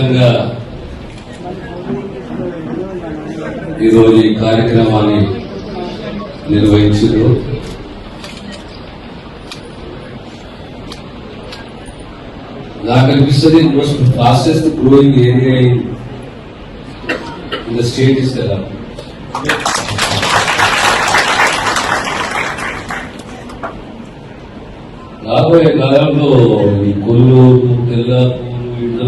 విస్తృతంగా ఈరోజు ఈ కార్యక్రమాన్ని నిర్వహించారు నాకు అనిపిస్తుంది most fastest growing area in the state is కదా రాబోయే కాలంలో ఈ కొల్లూరు తెల్లాపు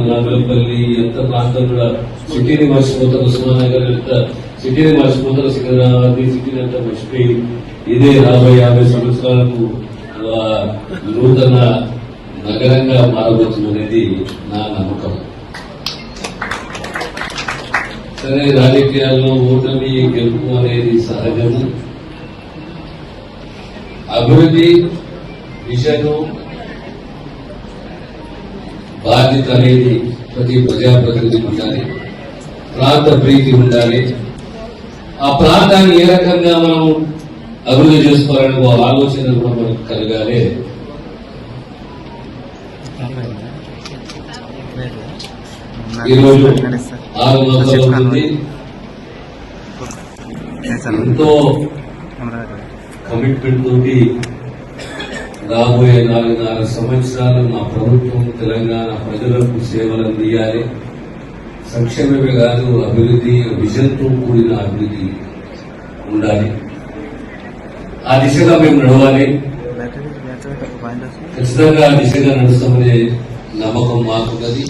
నాగలపల్లి ఎంత ప్రాంతం కూడా సిటీని మర్చిపోతారు ఉస్మానగర్ ఎంత సిటీని మర్చిపోతారు సికింద్రాబాద్ సిటీని అంతా మర్చిపోయి ఇదే రాబోయే యాభై సంవత్సరాలకు నూతన నగరంగా మారబోతున్నది నా నమ్మకం. సరే రాజకీయాల్లో ఓటమి గెలుపు అనేది సహజము. అభివృద్ధి విషయం బాధ్యత అనేది ప్రతి ప్రజాప్రతినిధికి ఉండాలి. ప్రాంత ప్రీతి ఉండాలి. ఆ ప్రాంతాన్ని ఏ రకంగా మనం అభివృద్ధి చేసుకోవాలని ఓ ఆలోచన కూడా మనకు కలగాలి. ఈరోజు ఆరు మాసాలు అవుతుంది ఎంతో కమిట్మెంట్ తోటి రాబోయే నాలుగున్నర సంవత్సరాలు మా ప్రభుత్వం తెలంగాణ ప్రజలకు సేవలు అందియాలి. సంక్షేమమే కాదు అభివృద్ధి విజన్తో కూడిన అభివృద్ధి ఉండాలి. ఆ దిశగా మేము నడవాలి. ఖచ్చితంగా ఆ దిశగా నడుస్తామనే నమ్మకం మాకున్నది.